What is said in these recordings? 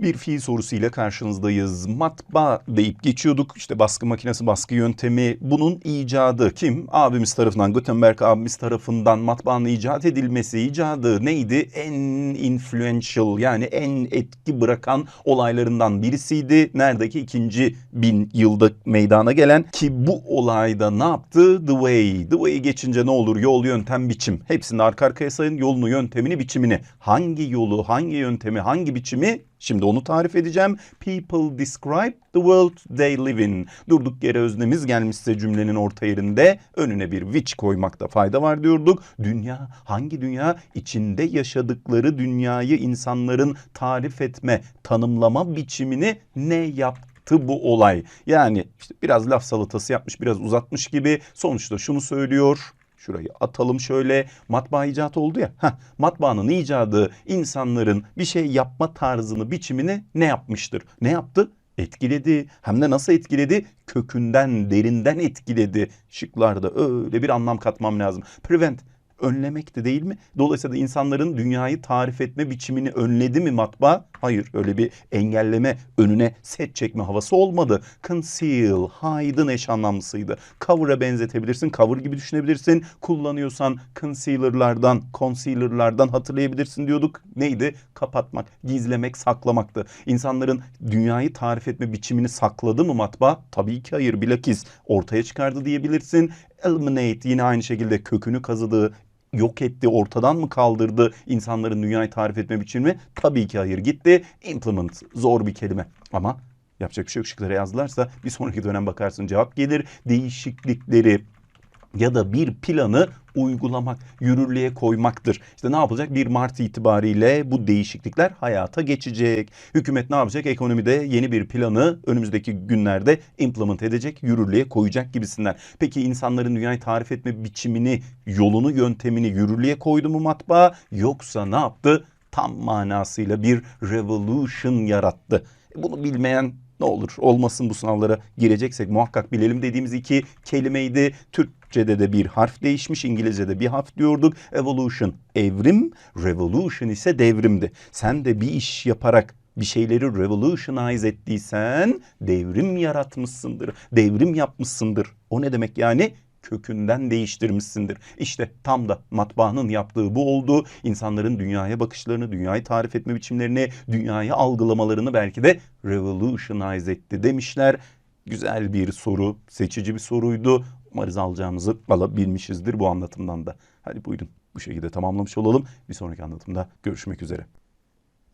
Bir fiil sorusuyla karşınızdayız. Matbaa deyip geçiyorduk. İşte baskı makinesi, baskı yöntemi. Bunun icadı kim? Abimiz tarafından, Gutenberg abimiz tarafından matbaanın icat edilmesi, icadı neydi? En influential yani en etki bırakan olaylarından birisiydi. Neredeki ikinci bin yılda meydana gelen ki bu olayda ne yaptı? The way. The way geçince ne olur? Yol, yöntem, biçim. Hepsini arka arkaya sayın. Yolunu, yöntemini, biçimini. Hangi yolu, hangi yöntemi, hangi biçimi Şimdi onu tarif edeceğim. People describe the world they live in. Durduk yere öznemiz gelmişse cümlenin orta yerinde önüne bir which koymakta fayda var diyorduk. Dünya hangi dünya? İçinde yaşadıkları dünyayı insanların tarif etme, tanımlama biçimini ne yaptı bu olay. Yani işte biraz laf salatası yapmış, biraz uzatmış gibi. Sonuçta şunu söylüyor. Şurayı atalım şöyle. Matbaa icat oldu ya. Heh, matbaanın icadı insanların bir şey yapma tarzını, biçimini ne yapmıştır? Ne yaptı? Etkiledi. Hem de nasıl etkiledi? Kökünden, derinden etkiledi. Şıklarda öyle bir anlam katmam lazım. Prevent önlemekti değil mi? Dolayısıyla insanların dünyayı tarif etme biçimini önledi mi matbaa? Hayır öyle bir engelleme önüne set çekme havası olmadı. Conceal, hide'ın eş anlamlısıydı. Cover'a benzetebilirsin, cover gibi düşünebilirsin. Kullanıyorsan concealer'lardan, concealer'lardan hatırlayabilirsin diyorduk. Neydi? Kapatmak, gizlemek, saklamaktı. İnsanların dünyayı tarif etme biçimini sakladı mı matbaa? Tabii ki hayır. Bilakis ortaya çıkardı diyebilirsin. Eliminate yine aynı şekilde kökünü kazıdı, yok etti, ortadan mı kaldırdı insanların dünyayı tarif etme biçimini? Tabii ki hayır gitti. Implement zor bir kelime ama yapacak bir şey yok. Şıklara yazdılarsa bir sonraki dönem bakarsın cevap gelir. Değişiklikleri ya da bir planı uygulamak, yürürlüğe koymaktır. İşte ne yapılacak? 1 Mart itibariyle bu değişiklikler hayata geçecek. Hükümet ne yapacak? Ekonomide yeni bir planı önümüzdeki günlerde implement edecek, yürürlüğe koyacak gibisinden. Peki insanların dünyayı tarif etme biçimini, yolunu, yöntemini yürürlüğe koydu mu matbaa? Yoksa ne yaptı? Tam manasıyla bir revolution yarattı. Bunu bilmeyen ne olur olmasın bu sınavlara gireceksek muhakkak bilelim dediğimiz iki kelimeydi. Türkçe'de de bir harf değişmiş, İngilizce'de bir harf diyorduk. Evolution evrim, revolution ise devrimdi. Sen de bir iş yaparak bir şeyleri revolutionize ettiysen devrim yaratmışsındır. Devrim yapmışsındır. O ne demek yani? kökünden değiştirmişsindir. İşte tam da matbaanın yaptığı bu oldu. İnsanların dünyaya bakışlarını, dünyayı tarif etme biçimlerini, dünyayı algılamalarını belki de revolutionize etti demişler. Güzel bir soru, seçici bir soruydu. Umarız alacağımızı alabilmişizdir bu anlatımdan da. Hadi buyurun bu şekilde tamamlamış olalım. Bir sonraki anlatımda görüşmek üzere.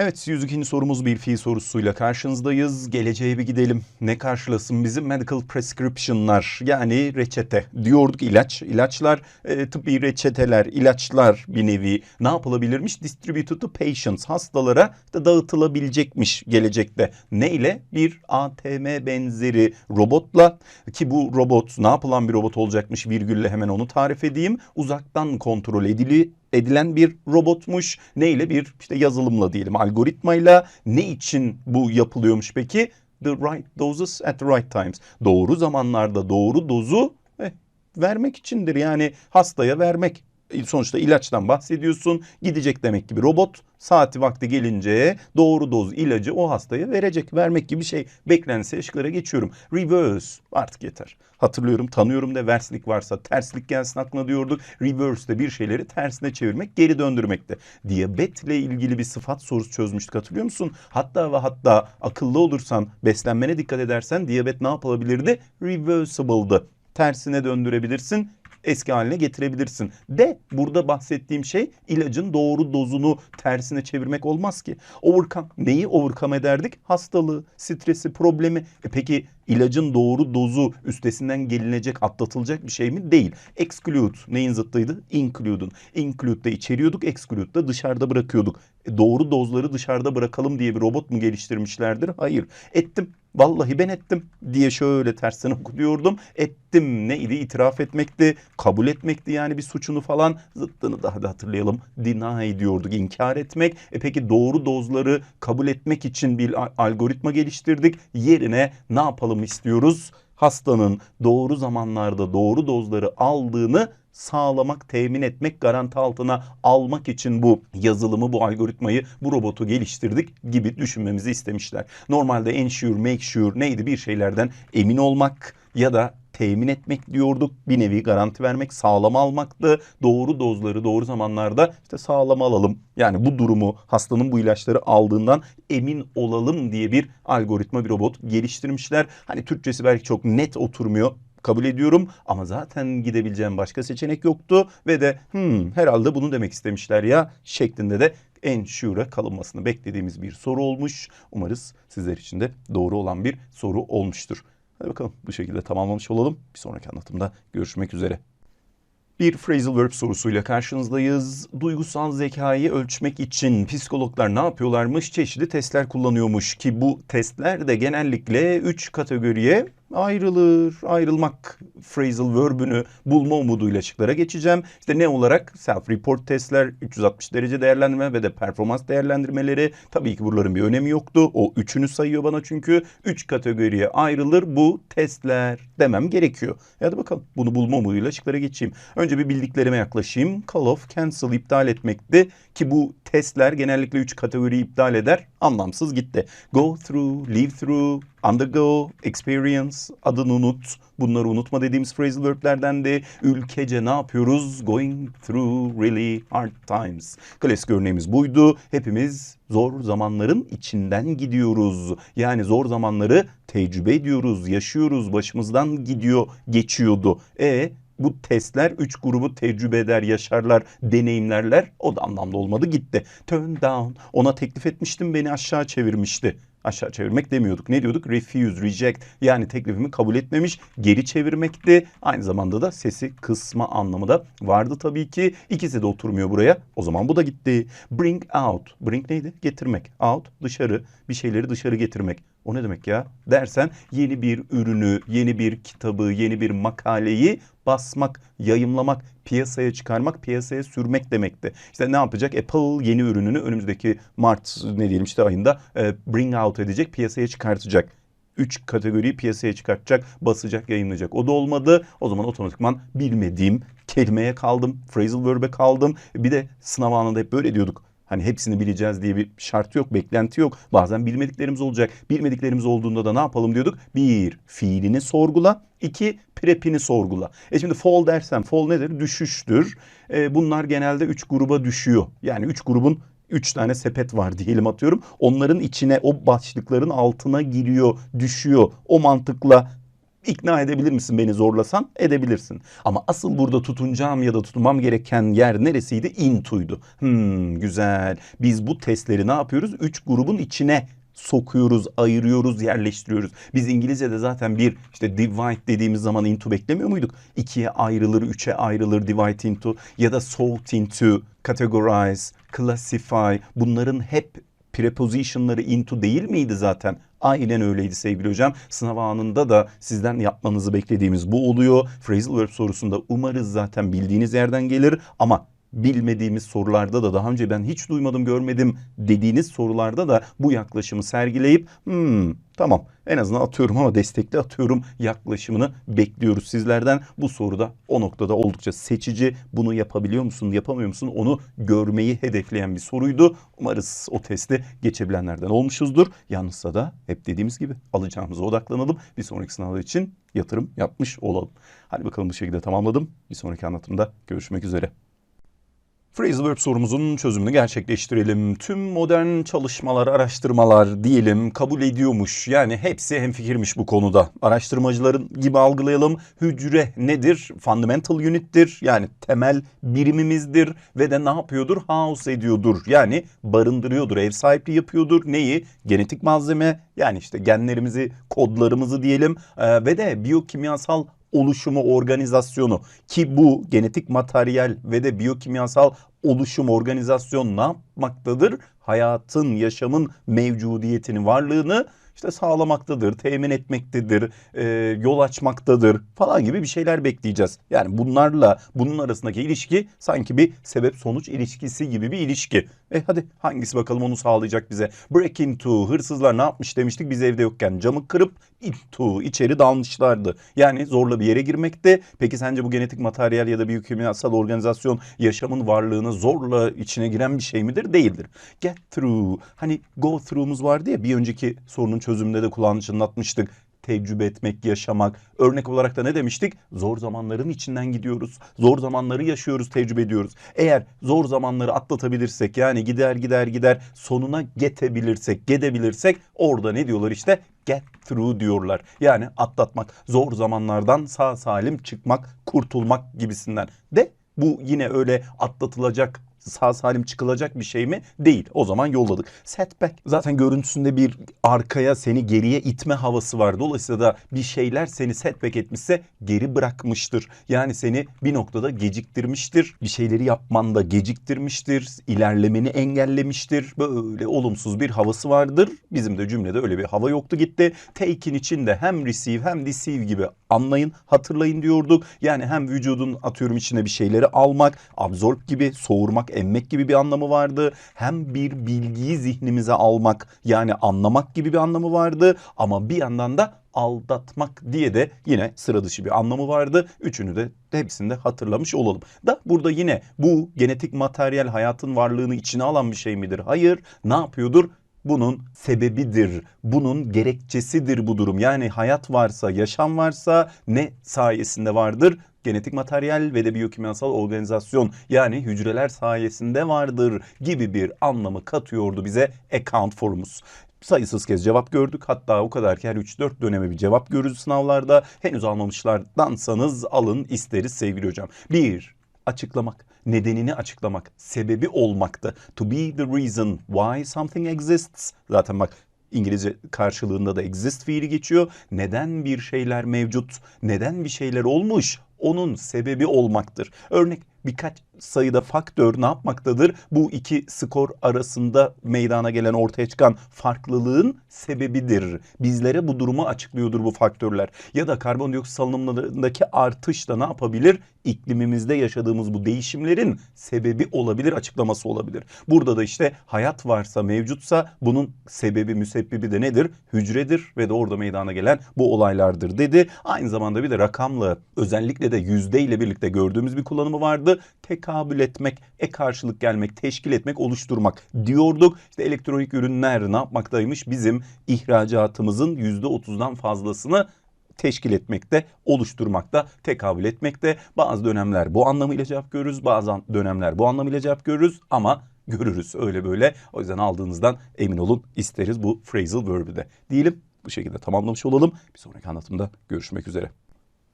Evet 102. sorumuz bir fiil sorusuyla karşınızdayız. Geleceğe bir gidelim. Ne karşılasın bizi? Medical prescription'lar yani reçete. Diyorduk ilaç. İlaçlar e, tıbbi reçeteler, ilaçlar bir nevi ne yapılabilirmiş? Distributed to patients. Hastalara da dağıtılabilecekmiş gelecekte. Neyle? Bir ATM benzeri robotla ki bu robot ne yapılan bir robot olacakmış virgülle hemen onu tarif edeyim. Uzaktan kontrol edili edilen bir robotmuş. Neyle bir işte yazılımla diyelim algoritmayla ne için bu yapılıyormuş peki? The right doses at the right times. Doğru zamanlarda doğru dozu eh, vermek içindir. Yani hastaya vermek. Sonuçta ilaçtan bahsediyorsun. Gidecek demek gibi robot saati vakti gelince doğru doz ilacı o hastaya verecek. Vermek gibi şey. Beklense şıklara geçiyorum. Reverse artık yeter. Hatırlıyorum tanıyorum da verslik varsa terslik gelsin aklına diyorduk. Reverse de bir şeyleri tersine çevirmek geri döndürmekte. Diyabetle ilgili bir sıfat sorusu çözmüştük hatırlıyor musun? Hatta ve hatta akıllı olursan beslenmene dikkat edersen diyabet ne yapılabilirdi? Reversible'dı tersine döndürebilirsin eski haline getirebilirsin. De burada bahsettiğim şey ilacın doğru dozunu tersine çevirmek olmaz ki. Overcome neyi overcome ederdik? Hastalığı, stresi, problemi. E peki ilacın doğru dozu üstesinden gelinecek, atlatılacak bir şey mi? Değil. Exclude neyin zıttıydı? Include'un. Include'da içeriyorduk, exclude'da dışarıda bırakıyorduk. E doğru dozları dışarıda bırakalım diye bir robot mu geliştirmişlerdir? Hayır. Ettim. Vallahi ben ettim diye şöyle tersten okuyordum. Ettim neydi? İtiraf etmekti, kabul etmekti yani bir suçunu falan. Zıttını daha da hatırlayalım. Deny diyorduk, inkar etmek. E peki doğru dozları kabul etmek için bir algoritma geliştirdik. Yerine ne yapalım istiyoruz? Hastanın doğru zamanlarda doğru dozları aldığını sağlamak, temin etmek, garanti altına almak için bu yazılımı, bu algoritmayı, bu robotu geliştirdik gibi düşünmemizi istemişler. Normalde ensure, make sure neydi bir şeylerden emin olmak ya da temin etmek diyorduk. Bir nevi garanti vermek, sağlam almaktı. Doğru dozları doğru zamanlarda işte sağlam alalım. Yani bu durumu hastanın bu ilaçları aldığından emin olalım diye bir algoritma bir robot geliştirmişler. Hani Türkçesi belki çok net oturmuyor kabul ediyorum ama zaten gidebileceğim başka seçenek yoktu ve de hmm, herhalde bunu demek istemişler ya şeklinde de ensure'a kalınmasını beklediğimiz bir soru olmuş. Umarız sizler için de doğru olan bir soru olmuştur. Hadi bakalım bu şekilde tamamlamış olalım. Bir sonraki anlatımda görüşmek üzere. Bir phrasal verb sorusuyla karşınızdayız. Duygusal zekayı ölçmek için psikologlar ne yapıyorlarmış? Çeşitli testler kullanıyormuş ki bu testler de genellikle 3 kategoriye ayrılır. Ayrılmak phrasal verb'ünü bulma umuduyla şıklara geçeceğim. İşte ne olarak? Self-report testler, 360 derece değerlendirme ve de performans değerlendirmeleri. Tabii ki buraların bir önemi yoktu. O üçünü sayıyor bana çünkü. Üç kategoriye ayrılır bu testler demem gerekiyor. E hadi bakalım bunu bulma umuduyla şıklara geçeyim. Önce bir bildiklerime yaklaşayım. Call off, cancel, iptal etmekti. Ki bu testler genellikle üç kategoriyi iptal eder. Anlamsız gitti. Go through, live through, undergo, experience, adını unut. Bunları unutma dediğimiz phrasal verb'lerden de ülkece ne yapıyoruz? Going through really hard times. Klasik örneğimiz buydu. Hepimiz zor zamanların içinden gidiyoruz. Yani zor zamanları tecrübe ediyoruz, yaşıyoruz, başımızdan gidiyor, geçiyordu. E bu testler üç grubu tecrübe eder, yaşarlar, deneyimlerler. O da anlamda olmadı gitti. Turn down. Ona teklif etmiştim beni aşağı çevirmişti. Aşağı çevirmek demiyorduk. Ne diyorduk? Refuse, reject. Yani teklifimi kabul etmemiş, geri çevirmekti. Aynı zamanda da sesi kısma anlamı da vardı tabii ki. İkisi de oturmuyor buraya. O zaman bu da gitti. Bring out. Bring neydi? Getirmek. Out dışarı. Bir şeyleri dışarı getirmek. O ne demek ya? Dersen yeni bir ürünü, yeni bir kitabı, yeni bir makaleyi basmak, yayımlamak, piyasaya çıkarmak, piyasaya sürmek demekti. İşte ne yapacak? Apple yeni ürününü önümüzdeki Mart ne diyelim işte ayında e, bring out edecek, piyasaya çıkartacak. Üç kategoriyi piyasaya çıkartacak, basacak, yayınlayacak. O da olmadı. O zaman otomatikman bilmediğim kelimeye kaldım, phrasal verb'e kaldım. Bir de sınav anında hep böyle diyorduk. Hani hepsini bileceğiz diye bir şart yok, beklenti yok. Bazen bilmediklerimiz olacak. Bilmediklerimiz olduğunda da ne yapalım diyorduk? Bir, fiilini sorgula. İki, prepini sorgula. E şimdi fall dersem, fall nedir? Düşüştür. E, bunlar genelde üç gruba düşüyor. Yani üç grubun üç tane sepet var diyelim atıyorum. Onların içine o başlıkların altına giriyor, düşüyor. O mantıkla ikna edebilir misin beni zorlasan? Edebilirsin. Ama asıl burada tutunacağım ya da tutunmam gereken yer neresiydi? Into'ydu. Hmm, güzel. Biz bu testleri ne yapıyoruz? Üç grubun içine sokuyoruz, ayırıyoruz, yerleştiriyoruz. Biz İngilizce'de zaten bir işte divide dediğimiz zaman into beklemiyor muyduk? İkiye ayrılır, üçe ayrılır divide into ya da sort into, categorize, classify bunların hep prepositionları into değil miydi zaten? Aynen öyleydi sevgili hocam. Sınav anında da sizden yapmanızı beklediğimiz bu oluyor. Phrasal verb sorusunda umarız zaten bildiğiniz yerden gelir ama bilmediğimiz sorularda da daha önce ben hiç duymadım görmedim dediğiniz sorularda da bu yaklaşımı sergileyip hmm, tamam en azından atıyorum ama destekli atıyorum yaklaşımını bekliyoruz sizlerden. Bu soruda o noktada oldukça seçici bunu yapabiliyor musun yapamıyor musun onu görmeyi hedefleyen bir soruydu. Umarız o testi geçebilenlerden olmuşuzdur. Yalnızsa da hep dediğimiz gibi alacağımıza odaklanalım. Bir sonraki sınavlar için yatırım yapmış olalım. Hadi bakalım bu şekilde tamamladım. Bir sonraki anlatımda görüşmek üzere. Phrasal verb sorumuzun çözümünü gerçekleştirelim. Tüm modern çalışmalar, araştırmalar diyelim kabul ediyormuş. Yani hepsi hemfikirmiş bu konuda. Araştırmacıların gibi algılayalım. Hücre nedir? Fundamental unit'tir. Yani temel birimimizdir ve de ne yapıyordur? House ediyordur. Yani barındırıyordur, ev sahipliği yapıyordur. Neyi? Genetik malzeme yani işte genlerimizi, kodlarımızı diyelim ee, ve de biyokimyasal oluşumu, organizasyonu ki bu genetik materyal ve de biyokimyasal oluşum, organizasyon ne yapmaktadır? Hayatın, yaşamın mevcudiyetini, varlığını işte sağlamaktadır, temin etmektedir, e, yol açmaktadır falan gibi bir şeyler bekleyeceğiz. Yani bunlarla bunun arasındaki ilişki sanki bir sebep sonuç ilişkisi gibi bir ilişki. E hadi hangisi bakalım onu sağlayacak bize. Break into hırsızlar ne yapmış demiştik biz evde yokken camı kırıp into içeri dalmışlardı. Yani zorla bir yere girmekte. Peki sence bu genetik materyal ya da biyokimyasal organizasyon yaşamın varlığını zorla içine giren bir şey midir? Değildir. Get through. Hani go through'umuz vardı ya bir önceki sorunun çözümünde de kulağını çınlatmıştık tecrübe etmek, yaşamak. Örnek olarak da ne demiştik? Zor zamanların içinden gidiyoruz. Zor zamanları yaşıyoruz, tecrübe ediyoruz. Eğer zor zamanları atlatabilirsek yani gider gider gider sonuna getebilirsek, gedebilirsek orada ne diyorlar işte? Get through diyorlar. Yani atlatmak, zor zamanlardan sağ salim çıkmak, kurtulmak gibisinden. De bu yine öyle atlatılacak sağ salim çıkılacak bir şey mi? Değil. O zaman yolladık. Setback zaten görüntüsünde bir arkaya seni geriye itme havası var. Dolayısıyla da bir şeyler seni setback etmişse geri bırakmıştır. Yani seni bir noktada geciktirmiştir. Bir şeyleri yapmanda geciktirmiştir. ilerlemeni engellemiştir. Böyle olumsuz bir havası vardır. Bizim de cümlede öyle bir hava yoktu gitti. Take'in içinde hem receive hem deceive gibi anlayın, hatırlayın diyorduk. Yani hem vücudun atıyorum içine bir şeyleri almak, absorb gibi, soğurmak, emmek gibi bir anlamı vardı. Hem bir bilgiyi zihnimize almak yani anlamak gibi bir anlamı vardı. Ama bir yandan da aldatmak diye de yine sıra dışı bir anlamı vardı. Üçünü de hepsinde hatırlamış olalım. Da burada yine bu genetik materyal hayatın varlığını içine alan bir şey midir? Hayır. Ne yapıyordur? Bunun sebebidir, bunun gerekçesidir bu durum. Yani hayat varsa, yaşam varsa ne sayesinde vardır? Genetik materyal ve de biyokimyasal organizasyon yani hücreler sayesinde vardır gibi bir anlamı katıyordu bize account forumuz sayısız kez cevap gördük. Hatta o kadar ki her 3-4 döneme bir cevap görürüz sınavlarda. Henüz almamışlardansanız alın isteriz sevgili hocam. Bir, açıklamak nedenini açıklamak, sebebi olmaktı. To be the reason why something exists. Zaten bak İngilizce karşılığında da exist fiili geçiyor. Neden bir şeyler mevcut, neden bir şeyler olmuş onun sebebi olmaktır. Örnek birkaç sayıda faktör ne yapmaktadır? Bu iki skor arasında meydana gelen ortaya çıkan farklılığın sebebidir. Bizlere bu durumu açıklıyordur bu faktörler. Ya da karbondioksit salınımlarındaki artış da ne yapabilir? İklimimizde yaşadığımız bu değişimlerin sebebi olabilir, açıklaması olabilir. Burada da işte hayat varsa, mevcutsa bunun sebebi, müsebbibi de nedir? Hücredir ve de orada meydana gelen bu olaylardır dedi. Aynı zamanda bir de rakamlı özellikle de yüzde ile birlikte gördüğümüz bir kullanımı vardı. Tekabül etmek, e karşılık gelmek, teşkil etmek, oluşturmak diyorduk. İşte elektronik ürünler ne yapmaktaymış? Bizim ihracatımızın yüzde otuzdan fazlasını teşkil etmekte, oluşturmakta, tekabül etmekte. Bazı dönemler bu anlamıyla cevap görürüz, bazı dönemler bu anlamıyla cevap görürüz ama görürüz öyle böyle. O yüzden aldığınızdan emin olun isteriz bu phrasal verb'ü de. Diyelim bu şekilde tamamlamış olalım. Bir sonraki anlatımda görüşmek üzere.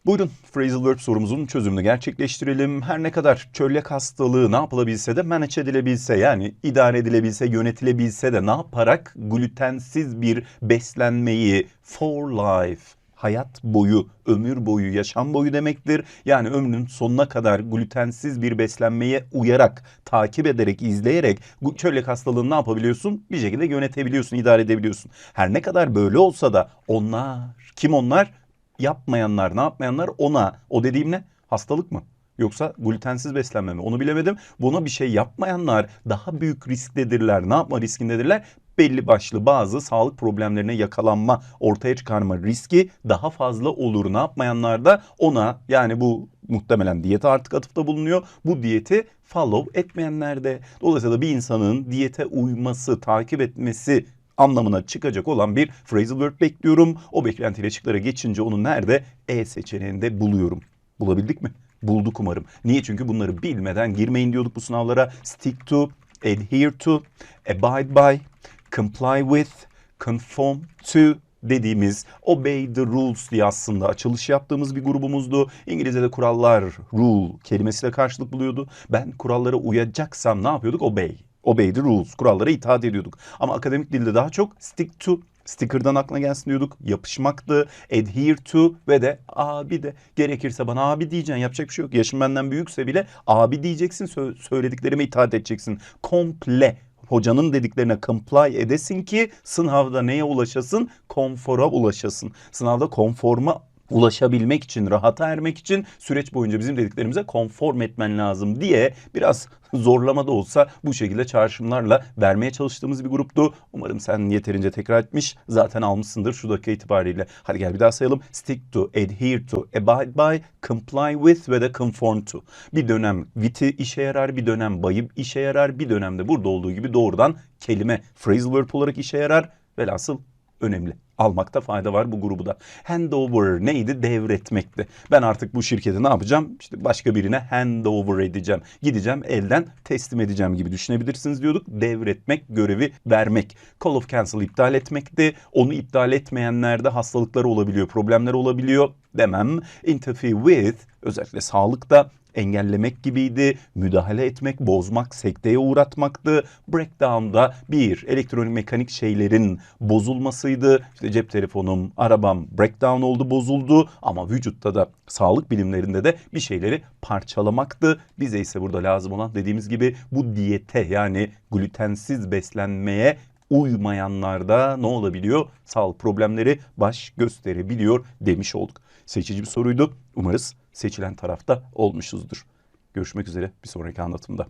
Buyurun phrasal verb sorumuzun çözümünü gerçekleştirelim. Her ne kadar çölyak hastalığı ne yapılabilse de manage edilebilse yani idare edilebilse, yönetilebilse de ne yaparak glutensiz bir beslenmeyi for life hayat boyu, ömür boyu, yaşam boyu demektir. Yani ömrünün sonuna kadar glutensiz bir beslenmeye uyarak, takip ederek, izleyerek çölyak hastalığını ne yapabiliyorsun? Bir şekilde yönetebiliyorsun, idare edebiliyorsun. Her ne kadar böyle olsa da onlar, kim onlar? Yapmayanlar, ne yapmayanlar ona. O dediğim ne? Hastalık mı? Yoksa glutensiz beslenme mi? Onu bilemedim. Buna bir şey yapmayanlar daha büyük risktedirler. Ne yapma riskindedirler? belli başlı bazı sağlık problemlerine yakalanma, ortaya çıkarma riski daha fazla olur. Ne yapmayanlar da ona yani bu muhtemelen diyete artık atıfta bulunuyor. Bu diyeti follow etmeyenler de. Dolayısıyla bir insanın diyete uyması, takip etmesi anlamına çıkacak olan bir phrasal verb bekliyorum. O beklentiyle şıklara geçince onu nerede? E seçeneğinde buluyorum. Bulabildik mi? Bulduk umarım. Niye? Çünkü bunları bilmeden girmeyin diyorduk bu sınavlara. Stick to, adhere to, abide by, comply with, conform to dediğimiz Obey the Rules diye aslında açılış yaptığımız bir grubumuzdu. İngilizce'de kurallar, rule kelimesiyle karşılık buluyordu. Ben kurallara uyacaksam ne yapıyorduk? Obey. Obey the rules. Kurallara itaat ediyorduk. Ama akademik dilde daha çok stick to Sticker'dan aklına gelsin diyorduk. Yapışmaktı. Adhere to ve de abi de gerekirse bana abi diyeceksin. Yapacak bir şey yok. Yaşın benden büyükse bile abi diyeceksin. Sö- söylediklerime itaat edeceksin. Komple hocanın dediklerine comply edesin ki sınavda neye ulaşasın? Konfora ulaşasın. Sınavda konforma ulaşabilmek için, rahata ermek için süreç boyunca bizim dediklerimize konform etmen lazım diye biraz zorlama da olsa bu şekilde çağrışımlarla vermeye çalıştığımız bir gruptu. Umarım sen yeterince tekrar etmiş, zaten almışsındır şu dakika itibariyle. Hadi gel bir daha sayalım. Stick to, adhere to, abide by, comply with ve de conform to. Bir dönem wit'i işe yarar, bir dönem bayıp işe yarar, bir dönemde burada olduğu gibi doğrudan kelime, phrasal verb olarak işe yarar. Velhasıl önemli. Almakta fayda var bu grubu da. Handover neydi? Devretmekti. Ben artık bu şirketi ne yapacağım? İşte başka birine handover edeceğim. Gideceğim elden teslim edeceğim gibi düşünebilirsiniz diyorduk. Devretmek, görevi vermek. Call of cancel iptal etmekti. Onu iptal etmeyenlerde hastalıkları olabiliyor, problemler olabiliyor demem. Interfere with özellikle sağlıkta engellemek gibiydi, müdahale etmek, bozmak, sekteye uğratmaktı. Breakdown'da bir elektronik mekanik şeylerin bozulmasıydı. İşte cep telefonum, arabam breakdown oldu, bozuldu ama vücutta da sağlık bilimlerinde de bir şeyleri parçalamaktı. Bize ise burada lazım olan dediğimiz gibi bu diyete yani glutensiz beslenmeye uymayanlarda ne olabiliyor? Sağlık problemleri baş gösterebiliyor demiş olduk. Seçici bir soruydu. Umarız seçilen tarafta olmuşuzdur. Görüşmek üzere bir sonraki anlatımda.